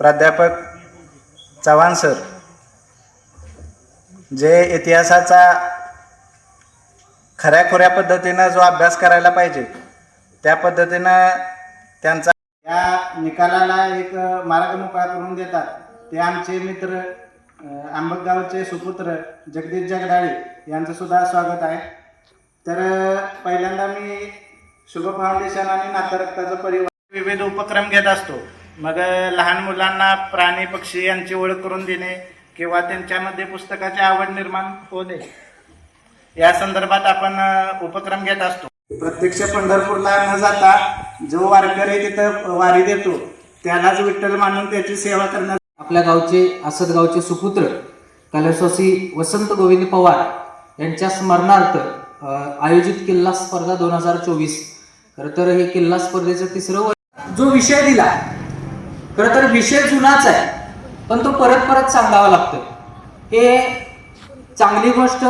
प्राध्यापक चव्हाण सर जे इतिहासाचा खऱ्याखुऱ्या पद्धतीनं जो अभ्यास करायला पाहिजे त्या पद्धतीनं त्यांचा या निकालाला एक मार्ग मोकळा करून देतात. ते आमचे मित्र आंबकगावचे आंबगावचे सुपुत्र जगदीश जगदाळे यांचं सुद्धा स्वागत आहे. तर पहिल्यांदा मी शुभ फाउंडेशन आणि नातरक्ताचं परिवार विविध उपक्रम घेत असतो. मग लहान मुलांना प्राणी पक्षी यांची ओळख करून देणे किंवा त्यांच्यामध्ये पुस्तकाची आवड निर्माण होणे या संदर्भात आपण उपक्रम घेत असतो. प्रत्यक्ष पंढरपूरला न जाता जो वारकरी तिथं वारी देतो त्यालाच विठ्ठल मानून त्याची सेवा करण्यात आपल्या गावचे असद गावचे सुपुत्र कैलासवासी वसंत गोविंद पवार यांच्या स्मरणार्थ आयोजित किल्ला स्पर्धा दोन हजार चोवीस. खरं तर हे किल्ला स्पर्धेचं तिसरं वर्ष. जो विषय दिला खरं तर विषय जुनाच आहे पण तो परत परत सांगावा लागतो. हे चांगली गोष्ट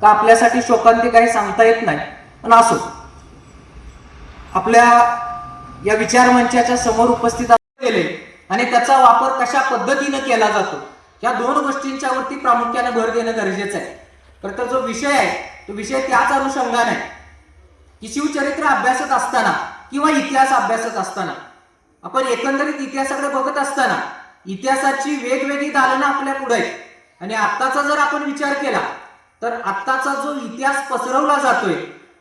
का आपल्यासाठी शोकांती काही सांगता येत नाही पण असो. आपल्या या विचार मंचाच्या समोर उपस्थित केले आणि त्याचा वापर कशा पद्धतीने केला जातो या दोन गोष्टींच्या वरती प्रामुख्याने भर देणं गरजेचं आहे. तर जो विषय आहे तो विषय त्याच अनुषंगाने की शिवचरित्र अभ्यासत असताना किंवा इतिहास अभ्यासत असताना आपण एकंदरीत इतिहासाकडे बघत असताना इतिहासाची वेगवेगळी दालनं आपल्या पुढे आहेत. आणि आत्ताचा जर आपण विचार केला तर आत्ताचा जो इतिहास पसरवला जातोय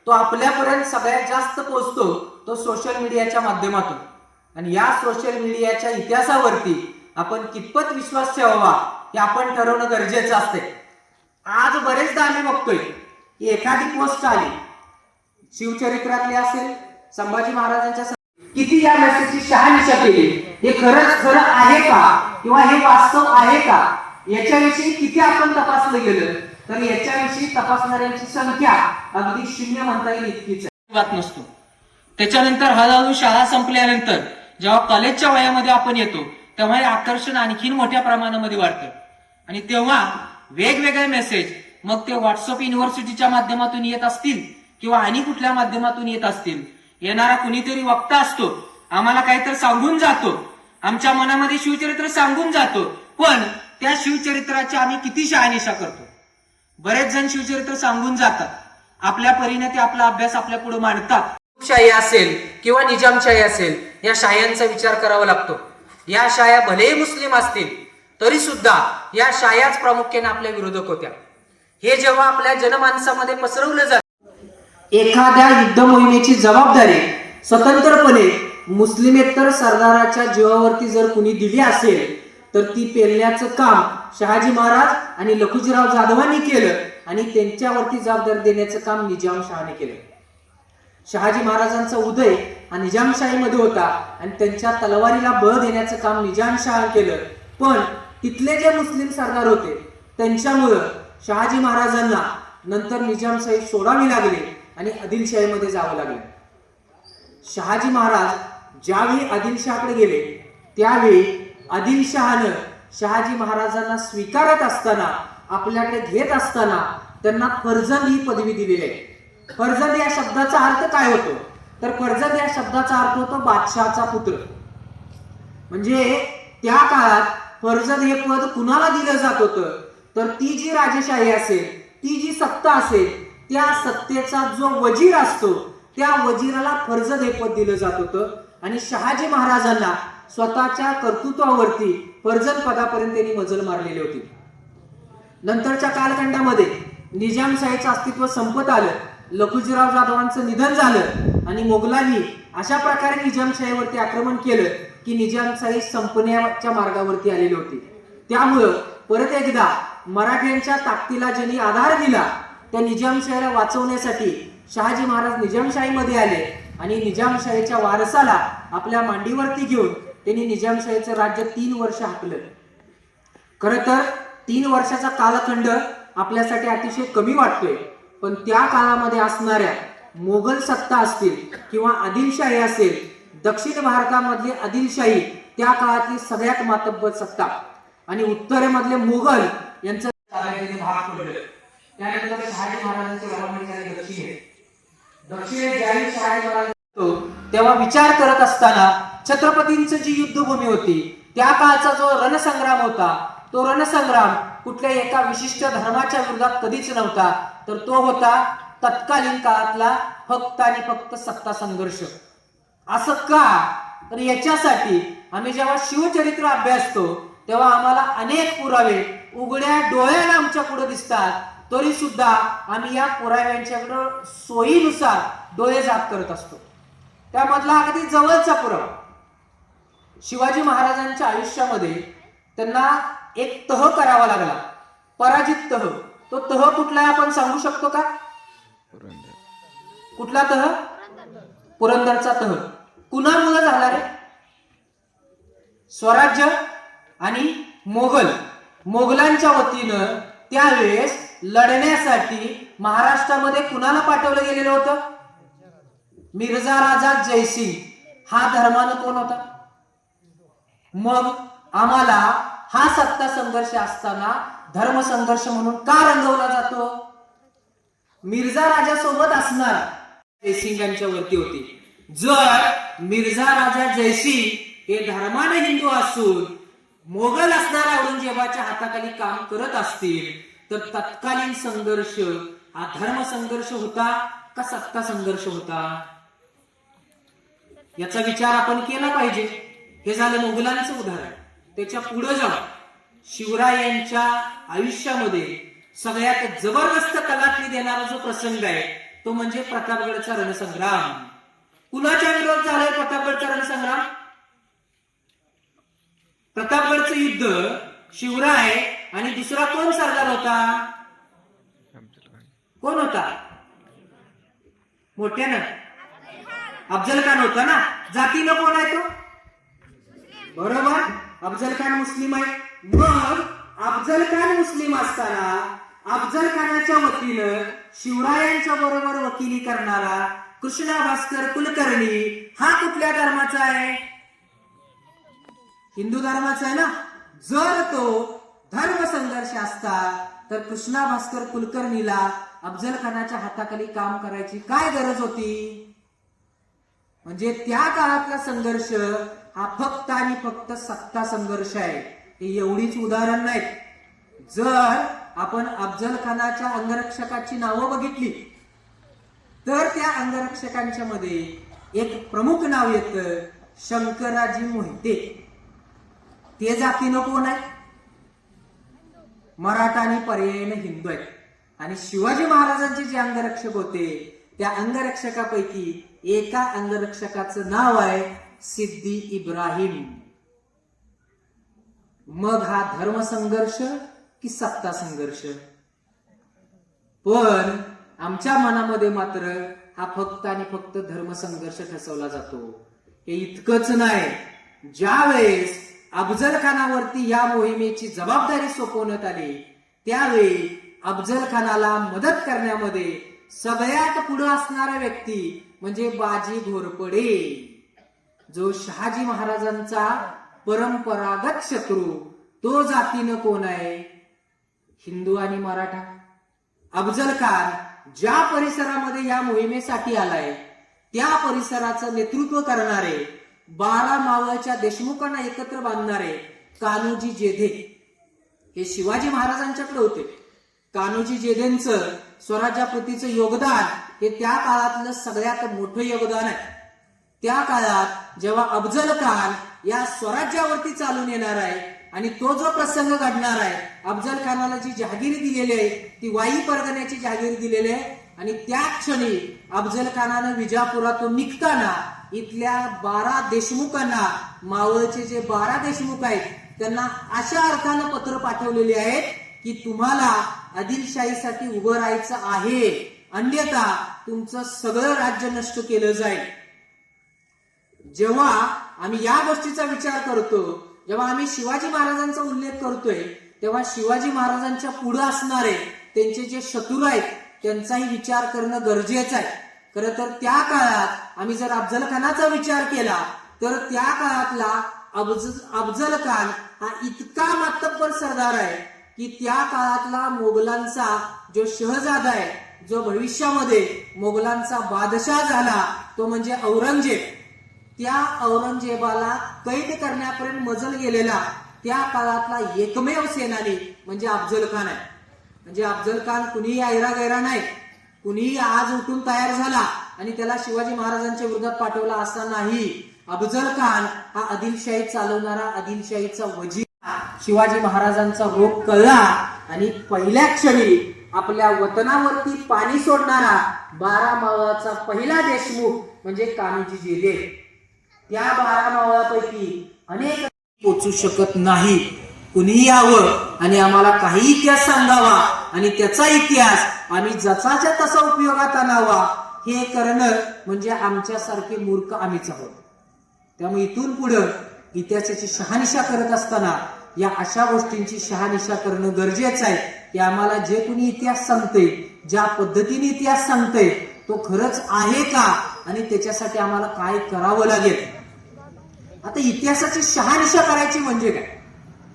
तो आपल्यापर्यंत सगळ्यात जास्त पोचतो तो सोशल मीडियाच्या माध्यमातून. आणि या सोशल मीडियाच्या इतिहासावरती आपण कितपत विश्वास ठेवावा हे आपण ठरवणं गरजेचं असते आज बरेचदा आम्ही बघतोय की एखादी पोस्ट आली. शिवचरित्रातली असेल संभाजी महाराजांच्या किती या मेसेजची शहानिशा केली? हे खरंच खरं आहे का? किंवा हे वास्तव आहे का? याच्याविषयी किती आपण तपासलं गेलं? तर याच्याविषयी तपासणाऱ्यांची संख्या अगदी शून्य म्हणता येईल इतकीच बात नसतो. त्याच्यानंतर हळूहळू शाळा संपल्यानंतर जेव्हा कॉलेजच्या वयामध्ये आपण येतो तेव्हा हे आकर्षण आणखीन मोठ्या प्रमाणामध्ये वाढतं. आणि तेव्हा वेगवेगळे मेसेज मग ते व्हॉट्सअप युनिव्हर्सिटीच्या माध्यमातून येत असतील किंवा आणि कुठल्या माध्यमातून येत असतील येणारा कुणीतरी वक्ता असतो. आम्हाला काहीतरी सांगून जातो. आमच्या मनामध्ये शिवचरित्र सांगून जातो. पण त्या शिवचरित्राची आम्ही किती शहानिशा करतो. बरेच जण शिवचरित्र सांगून जातात. आपल्या परीने ते आपला अभ्यास आपल्या पुढे मांडतात. शाही असेल किंवा निजामशाही असेल या शायांचा विचार करावा लागतो. या शाया भलेही मुस्लिम असतील तरी सुद्धा या शायाच प्रामुख्याने आपल्या विरोधक होत्या. हे जेव्हा आपल्या जनमानसामध्ये पसरवलं जात एखाद्या युद्ध मोहिमेची जबाबदारी स्वतंत्रपणे मुस्लिमेतर सरदाराच्या जीवावरती जर कुणी दिली असेल तर ती पेरण्याचं काम शहाजी महाराज आणि लखुजीराव जाधवांनी केलं आणि त्यांच्यावरती जबाबदारी देण्याचं काम निजामशहाने केलं. शहाजी महाराजांचा उदय हा निजामशाहीमध्ये होता आणि त्यांच्या तलवारीला बळ देण्याचं काम निजामशहा केलं. पण तिथले जे मुस्लिम सरदार होते त्यांच्यामुळं शहाजी महाराजांना नंतर निजामशाही सोडावी लागली. आणि आदिलशाहीमध्ये जावं लागलं. शहाजी महाराज ज्यावेळी आदिलशहाकडे गेले त्यावेळी आदिलशहानं शहाजी महाराजांना स्वीकारत असताना आपल्याकडे घेत असताना त्यांना फर्जंद ही पदवी दिलेली आहे. फर्जंद या शब्दाचा अर्थ काय होतो? तर फर्जंद या शब्दाचा अर्थ होतो बादशहाचा पुत्र. म्हणजे त्या काळात फर्जंद हे पद कुणाला दिलं जात होतं? तर ती जी राजेशाही असेल ती जी सत्ता असेल त्या सत्तेचा जो वजीर असतो त्या वजीराला फर्ज हे दिलं जात होतं. आणि शहाजी महाराजांना स्वतःच्या कर्तृत्वावरती फर्जन पदापर्यंत त्यांनी मजल मारलेली होती. नंतरच्या कालखंडामध्ये निजामशाहीचं अस्तित्व संपत आलं. लखुजीराव जाधवांचं निधन झालं. आणि मोगलांनी अशा प्रकारे निजामशाहीवरती आक्रमण केलं की निजामशाही संपण्याच्या मार्गावरती आलेली होती. त्यामुळं परत एकदा मराठ्यांच्या ताकदीला ज्यांनी आधार दिला त्या निजामशाहीला वाचवण्यासाठी शहाजी महाराज निजामशाहीमध्ये आले आणि निजामशाहीच्या वारसाला आपल्या मांडीवरती घेऊन त्यांनी निजामशाहीचं राज्य तीन वर्ष हाकलं. खर तर तीन वर्षाचा कालखंड आपल्यासाठी अतिशय कमी वाटतोय. पण त्या काळामध्ये असणाऱ्या मोगल सत्ता असतील किंवा आदिलशाही असेल दक्षिण भारतामधली आदिलशाही त्या काळातली सगळ्यात मातब्बर सत्ता. आणि उत्तरेमधले मोगल यांचं भाग पडलं त्यानंतर शहाजी महाराजांचे घरामध्ये दक्षिणे दक्षिणे ज्यावेळी शहाजी महाराज तेव्हा विचार करत असताना छत्रपतींचं जी युद्धभूमी होती त्या काळचा जो रणसंग्राम होता तो रणसंग्राम कुठल्या एका विशिष्ट धर्माच्या विरोधात कधीच नव्हता तर तो होता तत्कालीन काळातला फक्त आणि फक्त सत्ता संघर्ष. असं का? तर याच्यासाठी आम्ही जेव्हा शिवचरित्र अभ्यासतो तेव्हा आम्हाला अनेक पुरावे उघड्या डोळ्याला आमच्या पुढे दिसतात. तरी सुद्धा आम्ही या पुराव्यांच्याकडं सोयीनुसार डोळे जात करत असतो. त्यामधला अगदी जवळचा पुरावा. शिवाजी महाराजांच्या आयुष्यामध्ये त्यांना एक तह करावा लागला. पराजित तह. तो तह कुठला आपण सांगू शकतो का? कुठला तह? पुरंदरचा तह. कुणामुळे झाला रे? स्वराज्य आणि मोगल. मोगलांच्या वतीनं त्यावेळेस लढण्यासाठी महाराष्ट्रामध्ये कुणाला पाठवलं गेलेलं होतं? मिर्झा राजा जयसिंग. हा धर्मानं कोण होता? मग आम्हाला हा सत्ता संघर्ष असताना धर्म संघर्ष म्हणून का रंगवला जातो? मिर्झा राजा सोबत असणार जयसिंग यांच्या वरती होती. जर मिर्झा राजा जयसिंग हे धर्माने हिंदू असून मोगल असणाऱ्या औरंगजेबाच्या हाताखाली काम करत असतील तर तत्कालीन संघर्ष हा धर्म संघर्ष होता का सत्ता संघर्ष होता? याचा विचार आपण केला पाहिजे. हे झालं मुघलांचं उदाहरण. त्याच्या पुढे जाऊन शिवरायांच्या आयुष्यामध्ये सगळ्यात जबरदस्त कलाटणी देणारा जो प्रसंग आहे तो म्हणजे प्रतापगडचा रणसंग्राम. कुणाच्या विरोध झालाय प्रतापगडचा रणसंग्राम? प्रतापगडचं युद्ध शिवराय आणि दुसरा कोण सरदार होता? कोण होता? मोठ्यानं? अफजल खान होता ना? जातीनं कोण आहे तो? बरोबर? अफजल खान मुस्लिम आहे. मग अफजल खान मुस्लिम असताना अफजल खानाच्या वतीनं शिवरायांच्या बरोबर वकिली करणारा कृष्णा भास्कर कुलकर्णी हा कुठल्या धर्माचा आहे? हिंदू धर्माचा आहे ना? जर तो धर्म संघर्ष असता तर कृष्णा भास्कर कुलकर्णीला अफजल खानाच्या हाताखाली काम करायची काय गरज होती? म्हणजे त्या काळातला संघर्ष हा फक्त आणि फक्त सत्ता संघर्ष आहे. हे एवढीच उदाहरण नाहीत. जर आपण अफजल खानाच्या अंगरक्षकाची नावं बघितली तर त्या अंगरक्षकांच्या मध्ये एक प्रमुख नाव येतं शंकराजी मोहिते. ते जातीनं कोण आहे? मराठा आणि पर्यायीने हिंदू आहेत. आणि शिवाजी महाराजांचे जे अंगरक्षक होते त्या अंगरक्षकापैकी एका अंगरक्षकाचं नाव आहे सिद्धी इब्राहिम. मग हा धर्म संघर्ष की सत्ता संघर्ष पण आमच्या मनामध्ये मात्र हा फक्त आणि फक्त धर्म संघर्ष ठसवला जातो. हे इतकंच नाही. ज्यावेळेस अफजल खानावरती या मोहिमेची जबाबदारी सोपवण्यात आली. त्यावेळी अफजल खानाला मदत करण्यामध्ये सगळ्यात पुढे असणारा व्यक्ती म्हणजे बाजी घोरपडे जो शहाजी महाराजांचा परंपरागत शत्रू. तो जातीनं कोण आहे? हिंदू आणि मराठा. अफजल खान ज्या परिसरामध्ये या मोहिमेसाठी आलाय त्या परिसराचं नेतृत्व करणारे बारा मावळच्या देशमुखांना एकत्र बांधणारे कान्होजी जेधे. हे शिवाजी महाराजांच्याकडे होते. कान्होजी जेधेंचं स्वराज्याप्रतीचं योगदान हे त्या काळातलं सगळ्यात मोठं योगदान आहे. त्या काळात जेव्हा अफजल खान या स्वराज्यावरती चालून येणार आहे आणि तो जो प्रसंग घडणार आहे अफजल खानाला जी जहागिरी दिलेली आहे ती वाई परगण्याची जहागिरी दिलेली आहे आणि त्या क्षणी अफजल खानानं विजापुरातून निघताना इथल्या बारा देशमुखांना मावळचे जे बारा देशमुख आहेत त्यांना अशा अर्थानं पत्र पाठवलेले आहेत की तुम्हाला आदिलशाहीसाठी उभं राहायचं आहे. अन्यथा तुमचं सगळं राज्य नष्ट केलं जाईल. जेव्हा आम्ही या गोष्टीचा विचार करतो जेव्हा आम्ही शिवाजी महाराजांचा उल्लेख करतोय तेव्हा शिवाजी महाराजांच्या पुढे असणारे त्यांचे जे शत्रू आहेत त्यांचाही विचार करणं गरजेचं आहे. खरं तर त्या काळात आम्ही जर अफजल खानाचा विचार केला तर त्या काळातला अफज अफजल खान हा इतका मातब्बर सरदार आहे की त्या काळातला मोगलांचा जो शहजादा आहे जो भविष्यामध्ये मोगलांचा बादशाह झाला तो म्हणजे औरंगजेब. त्या औरंगजेबाला कैद करण्यापर्यंत मजल गेलेला त्या काळातला एकमेव सेनानी म्हणजे अफजल खान आहे. म्हणजे अफजल खान कुणीही ऐरा गैरा नाही. कुणीही आज उठून तयार झाला आणि त्याला शिवाजी महाराजांच्या विरोधात पाठवला असा नाही. अफजल खान हा आदिलशाही चालवणारा आदिलशाहीचा वजीर शिवाजी महाराजांचा रोग कळला आणि पहिल्या क्षणी आपल्या वतनावरती पाणी सोडणारा बारा मावळाचा पहिला देशमुख म्हणजे कान्होजी जेले. त्या बारा मावळापैकी अनेक पोचू शकत नाही. कुणीही यावं आणि आम्हाला काही इतिहास सांगावा. आणि त्याचा इतिहास आम्ही जसाच्या तसा उपयोगात आणावा हे करणं म्हणजे आमच्यासारखे मूर्ख आम्हीच आहोत. त्यामुळे इथून पुढं इतिहासाची शहानिशा करत असताना या अशा गोष्टींची शहानिशा करणं गरजेचं आहे की आम्हाला जे कुणी इतिहास सांगते ज्या पद्धतीने इतिहास सांगते तो खरंच आहे का आणि त्याच्यासाठी आम्हाला काय करावं लागेल? आता इतिहासाची शहानिशा करायची म्हणजे काय?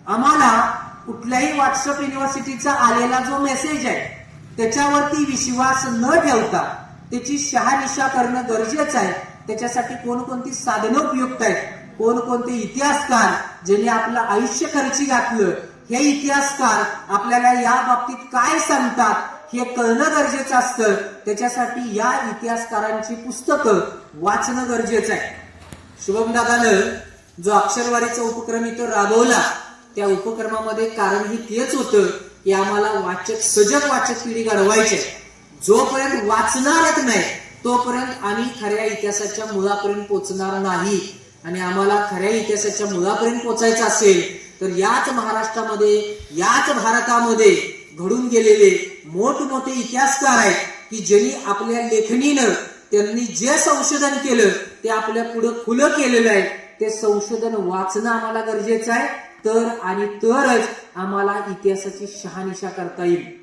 आम्हाला कुठल्याही व्हॉट्सअप युनिव्हर्सिटीचा आलेला जो मेसेज आहे त्याच्यावरती विश्वास न ठेवता त्याची शहानिशा करणं गरजेचं आहे. त्याच्यासाठी कोणकोणती साधनं उपयुक्त आहेत? कोणकोणते इतिहासकार ज्यांनी आपलं आयुष्य खर्ची घातलं? हे इतिहासकार आपल्याला या बाबतीत काय सांगतात? हे कळणं गरजेचं असतं. त्याच्यासाठी या इतिहासकारांची पुस्तकं वाचणं गरजेचं आहे. शुभम दादानं जो अक्षरवारीचा उपक्रम इथं राबवला त्या उपक्रमामध्ये कारण ही तेच होतं की आम्हाला वाचक सजग वाचक पिढी घडवायचे जोपर्यंत वाचणारच नाही तोपर्यंत आम्ही खऱ्या इतिहासाच्या मुळापर्यंत पोचणार नाही. आणि आम्हाला खऱ्या इतिहासाच्या मुळापर्यंत पोचायचं असेल तर याच महाराष्ट्रामध्ये याच भारतामध्ये घडून गेलेले मोठमोठे इतिहासकार आहेत की ज्यांनी आपल्या लेखणीनं त्यांनी जे संशोधन केलं ते आपल्या पुढं खुलं केलेलं आहे. ते संशोधन वाचणं आम्हाला गरजेचं आहे. तर आणि तरच आम्हाला इतिहासाची शहानिशा करता येईल.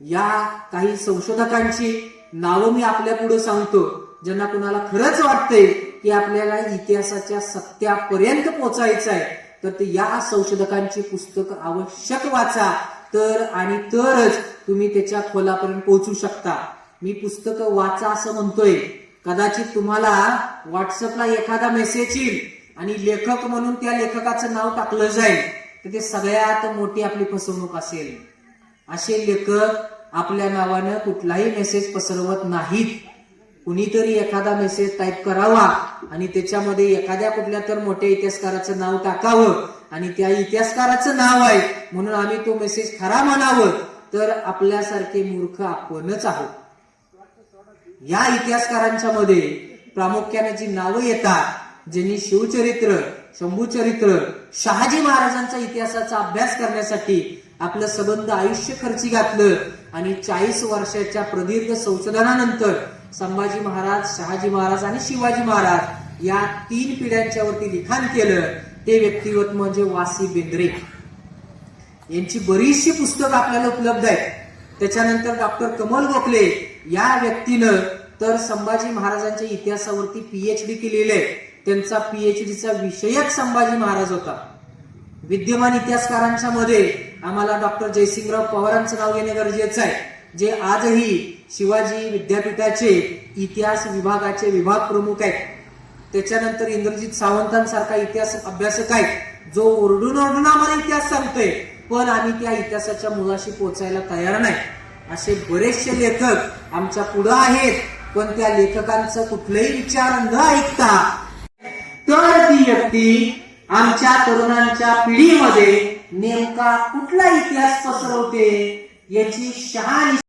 या काही संशोधकांची नावं मी आपल्या पुढे सांगतो ज्यांना कुणाला खरंच वाटतंय की आपल्याला इतिहासाच्या सत्यापर्यंत पोहोचायचं आहे तर ते या संशोधकांची पुस्तकं आवश्यक वाचा. तर आणि तरच तुम्ही त्याच्या खोलापर्यंत पोहोचू शकता. मी पुस्तकं वाचा असं म्हणतोय. कदाचित तुम्हाला व्हॉट्सअपला एखादा मेसेज येईल. आणि लेखक म्हणून त्या लेखकाचं नाव टाकलं जाईल तर ते सगळ्यात मोठी आपली फसवणूक असेल. असे लेखक आपल्या नावानं कुठलाही मेसेज पसरवत नाहीत. कुणीतरी एखादा मेसेज टाईप करावा आणि त्याच्यामध्ये एखाद्या कुठल्या तर मोठ्या इतिहासकाराचं नाव टाकावं आणि त्या इतिहासकाराचं नाव आहे म्हणून आम्ही तो मेसेज खरा म्हणावं तर आपल्यासारखे मूर्ख आपणच आहोत. या इतिहासकारांच्या मध्ये प्रामुख्याने जी नावं येतात ज्यांनी शिवचरित्र शंभूचरित्र शहाजी महाराजांचा इतिहासाचा अभ्यास करण्यासाठी आपलं संबंध आयुष्य खर्ची घातलं आणि चाळीस वर्षाच्या प्रदीर्घ संशोधनानंतर संभाजी महाराज शहाजी महाराज आणि शिवाजी महाराज या तीन पिढ्यांच्या वरती लिखाण केलं ते व्यक्तिगत म्हणजे वासी बेंद्रे. यांची बरीचशी पुस्तकं आपल्याला उपलब्ध आहेत. त्याच्यानंतर डॉक्टर कमल गोखले या व्यक्तीनं तर संभाजी महाराजांच्या इतिहासावरती पीएचडी केलेली आहे. त्यांचा पीएचडीचा विषयच संभाजी महाराज होता. विद्यमान इतिहासकारांच्या मध्ये आम्हाला डॉक्टर जयसिंगराव पवारांचं नाव घेणे गरजेचं आहे. जे आजही शिवाजी विद्यापीठाचे इतिहास विभागाचे विभाग प्रमुख आहेत. त्याच्यानंतर इंद्रजित सावंतांसारखा इतिहास अभ्यासक आहे जो ओरडून ओरडून आम्हाला इतिहास सांगतोय पण आम्ही त्या इतिहासाच्या मुलाशी पोहोचायला तयार नाही. असे बरेचसे लेखक आमच्या पुढं आहेत पण त्या लेखकांचं कुठलंही विचार न ऐकता व्यक्ती आमच्या तरुणांच्या पिढीमध्ये नेमका कुठला इतिहास पसरवते याची शहानिशा